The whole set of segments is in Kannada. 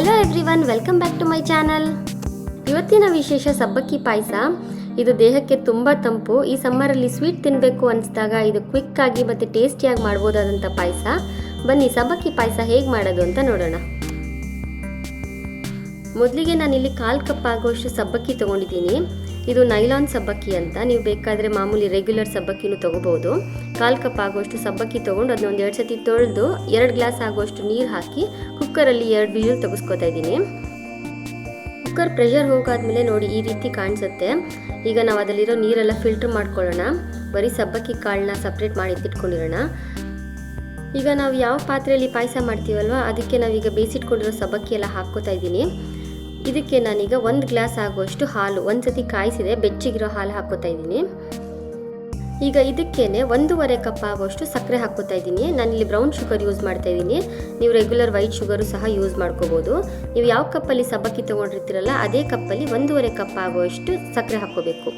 Hello everyone welcome back to my channel ಇವತ್ತಿನ ವಿಶೇಷ ಸಬ್ಬಕ್ಕಿ ಪಾಯಸ. ಇದು ದೇಹಕ್ಕೆ ತುಂಬ ತಂಪು. ಈ ಸಮ್ಮರಲ್ಲಿ ಸ್ವೀಟ್ ತಿನ್ನಬೇಕು ಅನಿಸಿದಾಗ ಇದು ಕ್ವಿಕ್ ಆಗಿ ಮತ್ತು ಟೇಸ್ಟಿಯಾಗಿ ಮಾಡ್ಬೋದಾದಂಥ ಪಾಯಸ. ಬನ್ನಿ, ಸಬ್ಬಕ್ಕಿ ಪಾಯಸ ಹೇಗೆ ಮಾಡೋದು ಅಂತ ನೋಡೋಣ. ಮೊದಲಿಗೆ ನಾನಿಲ್ಲಿ ಕಾಲು ಕಪ್ ಆಗೋಷ್ಟು ಸಬ್ಬಕ್ಕಿ ತೊಗೊಂಡಿದ್ದೀನಿ. ಇದು ನೈಲಾನ್ ಸಬ್ಬಕ್ಕಿ ಅಂತ. ನೀವು ಬೇಕಾದರೆ ಮಾಮೂಲಿ ರೆಗ್ಯುಲರ್ ಸಬ್ಬಕ್ಕಿನೂ ತೊಗೋಬೋದು ಕಾಲು ಕಪ್ ಆಗೋಷ್ಟು ಸಬ್ಬಕ್ಕಿ ತೊಗೊಂಡು ಅದನ್ನ ಒಂದು ಎರಡು ಸತಿ ತೊಳೆದು, ಎರಡು ಗ್ಲಾಸ್ ಆಗೋಷ್ಟು ನೀರು ಹಾಕಿ ಕುಕ್ಕರಲ್ಲಿ ಎರಡು ವಿಜಲ್ ತೆಗೆಸ್ಕೊತಾ ಇದ್ದೀನಿ. ಕುಕ್ಕರ್ ಪ್ರೆಷರ್ ಹೋಗಾದ್ಮೇಲೆ ನೋಡಿ ಈ ರೀತಿ ಕಾಣಿಸುತ್ತೆ. ಈಗ ನಾವು ಅದರಲ್ಲಿರೋ ನೀರೆಲ್ಲ ಫಿಲ್ಟರ್ ಮಾಡ್ಕೊಳ್ಳೋಣ. ಬರೀ ಸಬ್ಬಕ್ಕಿ ಕಾಳನ್ನ ಸಪ್ರೇಟ್ ಮಾಡಿ ಎತ್ತಿಟ್ಕೊಂಡಿರೋಣ. ಈಗ ನಾವು ಯಾವ ಪಾತ್ರೆಯಲ್ಲಿ ಪಾಯಸ ಮಾಡ್ತೀವಲ್ವ, ಅದಕ್ಕೆ ನಾವೀಗ ಬೇಯಿಸಿಟ್ಕೊಂಡಿರೋ ಸಬ್ಬಕ್ಕಿ ಎಲ್ಲ ಹಾಕ್ಕೋತಾ ಇದ್ದೀನಿ. ಇದಕ್ಕೆ ನಾನೀಗ ಒಂದು ಗ್ಲಾಸ್ ಆಗುವಷ್ಟು ಹಾಲು ಒಂದು ಸತಿ ಕಾಯಿಸಿದೆ ಬೆಚ್ಚಗಿರೋ ಹಾಲು ಹಾಕ್ಕೋತಾ ಇದ್ದೀನಿ. ಈಗ ಇದಕ್ಕೇನೆ ಒಂದೂವರೆ ಕಪ್ ಆಗುವಷ್ಟು ಸಕ್ಕರೆ ಹಾಕ್ಕೋತಾ ಇದ್ದೀನಿ. ಇಲ್ಲಿ ಬ್ರೌನ್ ಶುಗರ್ ಯೂಸ್ ಮಾಡ್ತಾ ಇದ್ದೀನಿ. ನೀವು ರೆಗ್ಯುಲರ್ ವೈಟ್ ಶುಗರು ಸಹ ಯೂಸ್ ಮಾಡ್ಕೋಬೋದು. ನೀವು ಯಾವ ಕಪ್ಪಲ್ಲಿ ಸಬ್ಬಕ್ಕಿ ತೊಗೊಂಡಿರ್ತೀರಲ್ಲ, ಅದೇ ಕಪ್ಪಲ್ಲಿ ಒಂದೂವರೆ ಕಪ್ ಆಗುವಷ್ಟು ಸಕ್ಕರೆ ಹಾಕ್ಕೋಬೇಕು.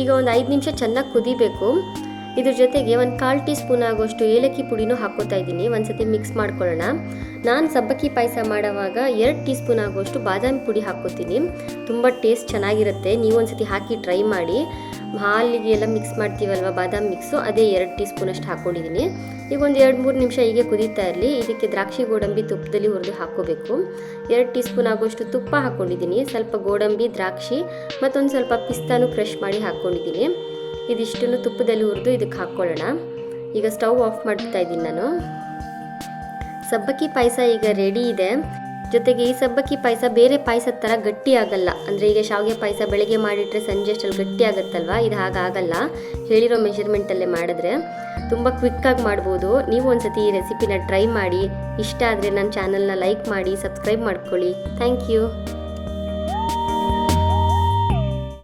ಈಗ ಒಂದು ಐದು ನಿಮಿಷ ಚೆನ್ನಾಗಿ ಕುದಿಬೇಕು. ಇದ್ರ ಜೊತೆಗೆ ಒಂದು ಕಾಲು ಟೀ ಸ್ಪೂನ್ ಆಗೋಷ್ಟು ಏಲಕ್ಕಿ ಪುಡಿನೂ ಹಾಕೋತಾ ಇದ್ದೀನಿ. ಒಂದ್ಸತಿ ಮಿಕ್ಸ್ ಮಾಡ್ಕೊಳ್ಳೋಣ. ನಾನು ಸಬ್ಬಕ್ಕಿ ಪಾಯಸ ಮಾಡೋವಾಗ ಎರಡು ಟೀ ಸ್ಪೂನ್ ಆಗೋಷ್ಟು ಬಾದಾಮಿ ಪುಡಿ ಹಾಕೋತೀನಿ ತುಂಬ ಟೇಸ್ಟ್ ಚೆನ್ನಾಗಿರುತ್ತೆ. ನೀವು ಒಂದ್ಸತಿ ಹಾಕಿ ಟ್ರೈ ಮಾಡಿ. ಹಾಲಿಗೆ ಎಲ್ಲ ಮಿಕ್ಸ್ ಮಾಡ್ತೀವಲ್ವ ಬಾದಾಮಿ ಮಿಕ್ಸು ಅದೇ ಎರಡು ಟೀ ಸ್ಪೂನಷ್ಟು ಹಾಕ್ಕೊಂಡಿದ್ದೀನಿ. ಈಗ ಒಂದು ಎರಡು ಮೂರು ನಿಮಿಷ ಹೀಗೆ ಕುದೀತಾ ಇರಲಿ. ಇದಕ್ಕೆ ದ್ರಾಕ್ಷಿ ಗೋಡಂಬಿ ತುಪ್ಪದಲ್ಲಿ ಹುರಿದು ಹಾಕ್ಕೋಬೇಕು. ಎರಡು ಟೀ ಸ್ಪೂನ್ ಆಗೋಷ್ಟು ತುಪ್ಪ ಹಾಕ್ಕೊಂಡಿದ್ದೀನಿ. ಸ್ವಲ್ಪ ಗೋಡಂಬಿ, ದ್ರಾಕ್ಷಿ ಮತ್ತೊಂದು ಸ್ವಲ್ಪ ಪಿಸ್ತಾನು ಕ್ರಷ್ ಮಾಡಿ ಹಾಕ್ಕೊಂಡಿದ್ದೀನಿ. ಇದಿಷ್ಟನ್ನು ತುಪ್ಪದಲ್ಲಿ ಹುರಿದು ಇದಕ್ಕೆ ಹಾಕ್ಕೊಳ್ಳೋಣ. ಈಗ ಸ್ಟವ್ ಆಫ್ ಮಾಡ್ತಾ ಇದ್ದೀನಿ ನಾನು. ಸಬ್ಬಕ್ಕಿ ಪಾಯಸ ಈಗ ರೆಡಿ ಇದೆ. ಜೊತೆಗೆ ಈ ಸಬ್ಬಕ್ಕಿ ಪಾಯಸ ಬೇರೆ ಪಾಯಸದ ಥರ ಗಟ್ಟಿ ಆಗಲ್ಲ. ಅಂದರೆ ಈಗ ಶಾವಿಗೆ ಪಾಯಸ ಬೆಳಗ್ಗೆ ಮಾಡಿಟ್ರೆ ಸಂಜೆ ಅಷ್ಟರಲ್ಲಿ ಗಟ್ಟಿ ಆಗುತ್ತಲ್ವ? ಇದು ಹಾಗಾಗಲ್ಲ ಹೇಳಿರೋ ಮೆಷರ್ಮೆಂಟಲ್ಲೇ ಮಾಡಿದ್ರೆ ತುಂಬ ಕ್ವಿಕ್ಕಾಗಿ ಮಾಡ್ಬೋದು. ನೀವು ಒಂದ್ಸತಿ ಈ ರೆಸಿಪಿನ ಟ್ರೈ ಮಾಡಿ. ಇಷ್ಟ ಆದರೆ ನನ್ನ ಚಾನಲ್ನ ಲೈಕ್ ಮಾಡಿ ಸಬ್ಸ್ಕ್ರೈಬ್ ಮಾಡ್ಕೊಳ್ಳಿ. Thank you